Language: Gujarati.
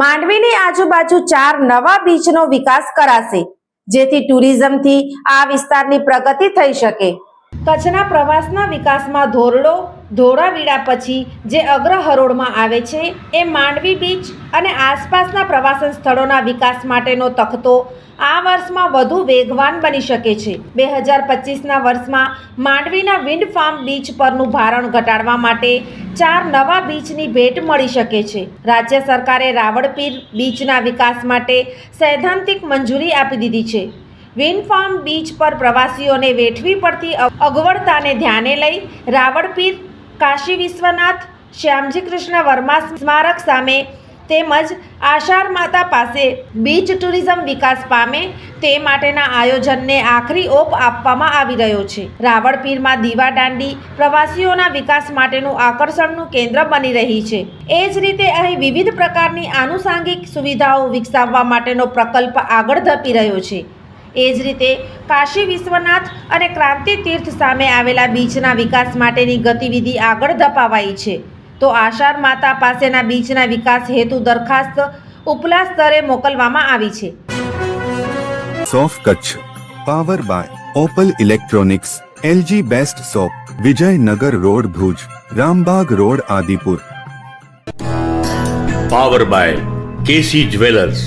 માંડવીની આજુબાજુ ચાર નવા બીચનો વિકાસ કરાશે જેથી ટુરિઝમથી આ વિસ્તારની પ્રગતિ થઈ શકે. કચ્છના પ્રવાસના વિકાસમાં ધોરડો ધોળાવીડા પછી જે અગ્રહરોળમાં આવે છે, એ માંડવી બીચ અને આસપાસના પ્રવાસન સ્થળોના વિકાસ માટેનો તખતો આ વર્ષમાં વધુ વેગવાન બની શકે છે. બે હજાર પચીસના વર્ષમાં માંડવીના વિન્ડ ફાર્મ બીચ પરનું ભારણ ઘટાડવા માટે ચાર નવા બીચની ભેટ મળી શકે છે. રાજ્ય સરકારે રાવળપીર બીચના વિકાસ માટે સૈદ્ધાંતિક મંજૂરી આપી દીધી છે. વિન્ડ ફાર્મ બીચ પર પ્રવાસીઓને વેઠવી પડતી અગવડતાને ધ્યાને લઈ રાવળપીર કાશી વિશ્વનાથ, શ્યામજી કૃષ્ણ વર્મા સ્મારક સામે તેમજ આષાઢ માતા પાસે બીચ ટુરિઝમ વિકાસ પામે તે માટેના આયોજનને આખરી ઓપ આપવામાં આવી રહ્યો છે. રાવળપીરમાં દીવા દાંડી પ્રવાસીઓના વિકાસ માટેનું આકર્ષણનું કેન્દ્ર બની રહી છે. એ જ રીતે અહીં વિવિધ પ્રકારની આનુષાંગિક સુવિધાઓ વિકસાવવા માટેનો પ્રકલ્પ આગળ ધપી રહ્યો છે. એ જ રીતે કાશી વિશ્વનાથ અને ક્રાંતિ તીર્થ સામે આવેલા બીચના વિકાસ માટેની ગતિવિધિ આગળ ધપાવાઈ છે. તો આષાઢ માતા પાસેના બીચના વિકાસ હેતુ દરખાસ્ત ઉપલા સ્તરે મોકલવામાં આવી છે. સોફ Kutch power by Opal electronics LG best shop Vijaynagar road Bhuj Rambag road Adipur. Power by KC jewellers.